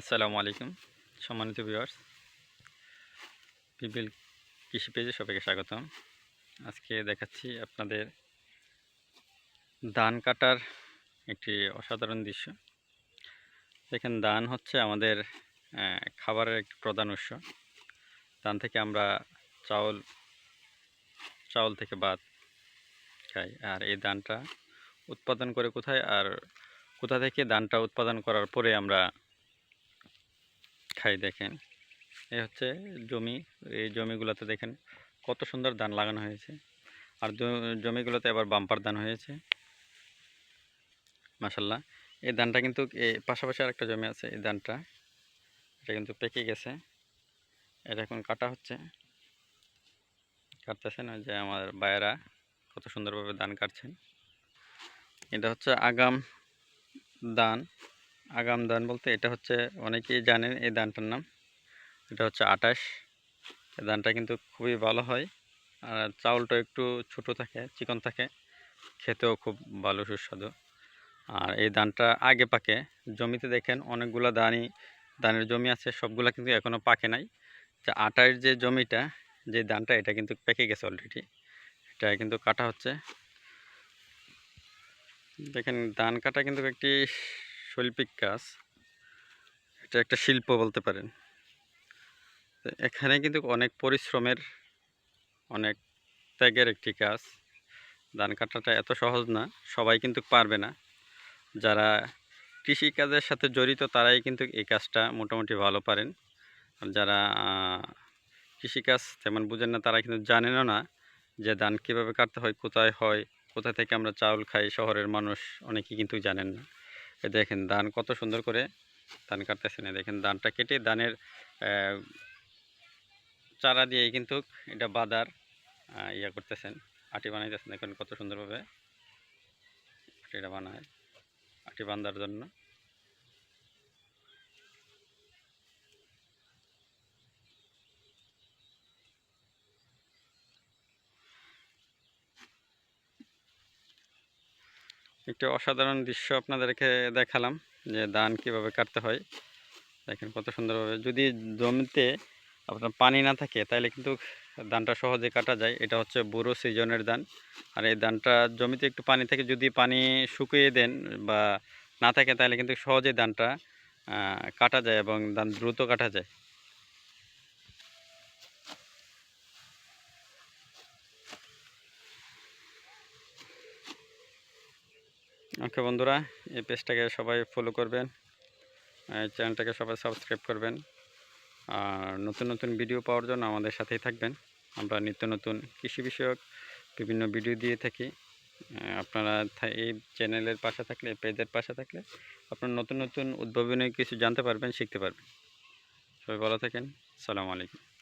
আসসালামু আলাইকুম, সম্মানিত ভিউয়ার্স। পিপিল কৃষি পেজে সবাইকে স্বাগতম। আজকে দেখাচ্ছি আপনাদের ধান কাটার একটি অসাধারণ দৃশ্য। দেখেন, ধান হচ্ছে আমাদের খাবারের একটি প্রধান উৎস। ধান থেকে আমরা চাউল চাউল থেকে ভাত খাই। আর এই ধানটা উৎপাদন করে কোথায়? আর কোথা থেকে ধানটা উৎপাদন করার পরে আমরা খাই দেখেন। এই হচ্ছে জমি, এই জমিগুলোতে দেখেন কত সুন্দর ধান লাগানো হয়েছে। আর জমিগুলোতে আবার বাম্পার ধান হয়েছে। মাসাল্লাহ এই ধানটা কিন্তু এই পাশাপাশি আরেকটা জমি আছে, এই ধানটা। এটা কিন্তু পেকে গেছে। এটা এখন কাটা হচ্ছে। কাটতেছেন যে আমার বায়েরা কত সুন্দরভাবে ধান কাটছেন। এটা হচ্ছে আগাম ধান। আগাম ধান বলতে এটা হচ্ছে অনেকেই জানেন এই ধানটার নাম। এটা হচ্ছে আটাশ। এই ধানটা কিন্তু খুবই ভালো হয়। আর চাউলটা একটু ছোট থাকে, চিকন থাকে। খেতেও খুব ভালো সুস্বাদু। আর এই ধানটা আগে পাকে। জমিতে দেখেন অনেকগুলো ধানই, ধানের জমি আছে, সবগুলা কিন্তু এখনও পাকে নাই। যে আটার যে জমিটা, যে ধানটা, এটা কিন্তু পেকে গেছে অলরেডি এটা কিন্তু কাটা হচ্ছে। দেখেন ধান কাটা কিন্তু একটি শৈল্পিক কাজ এটা একটা শিল্প বলতে পারেন। এখানে কিন্তু অনেক পরিশ্রমের, অনেক ত্যাগের একটি কাজ ধান কাটাটা এত সহজ না, সবাই কিন্তু পারবে না। যারা কৃষিকাজের সাথে জড়িত, তারাই কিন্তু এই কাজটা মোটামুটি ভালো পারেন। আর যারা কৃষিকাজ তেমন বুঝেন না, তারা কিন্তু জানেনও না যে ধান কীভাবে কাটতে হয়, কোথায় হয়, কোথা থেকে আমরা চাউল খাই, শহরের মানুষ অনেকেই কিন্তু জানেন না। এই দেখেন ধান কত সুন্দর করে ধান কাটতেছেন দেখেন ধানটা কেটে ধানের চারা দিয়ে কিন্তু এটা বাদার ইয়া করতেছেন, আটি বানাইতেছেন। দেখেন কত সুন্দরভাবে এটা বানায়, আটি বান্ধার জন্য। একটি অসাধারণ দৃশ্য আপনাদেরকে দেখালাম যে ধান কীভাবে কাটতে হয়। দেখেন কত সুন্দরভাবে। যদি জমিতে আপনার পানি না থাকে, তাহলে কিন্তু ধানটা সহজে কাটা যায়। এটা হচ্ছে বুড়ো সিজনের ধান। আর এই ধানটা জমিতে একটু পানি থাকে, যদি পানি শুকিয়ে দেন বা না থাকে, তাহলে কিন্তু সহজে ধানটা কাটা যায় এবং ধান দ্রুত কাটা যায়। ওকে বন্ধুরা, এই পেজটাকে সবাই ফলো করবেন, এই চ্যানেলটাকে সবাই সাবস্ক্রাইব করবেন, আর নতুন নতুন ভিডিও পাওয়ার জন্য আমাদের সাথেই থাকবেন। আমরা নিত্য নতুন কৃষি বিষয়ক বিভিন্ন ভিডিও দিয়ে থাকি। আপনারা এই চ্যানেলের পাশে থাকলে পেজের পাশে থাকলে আপনারা নতুন নতুন উদ্ভাবনী কিছু জানতে পারবেন, শিখতে পারবেন। সবাই ভালো থাকেন। সালামু আলাইকুম।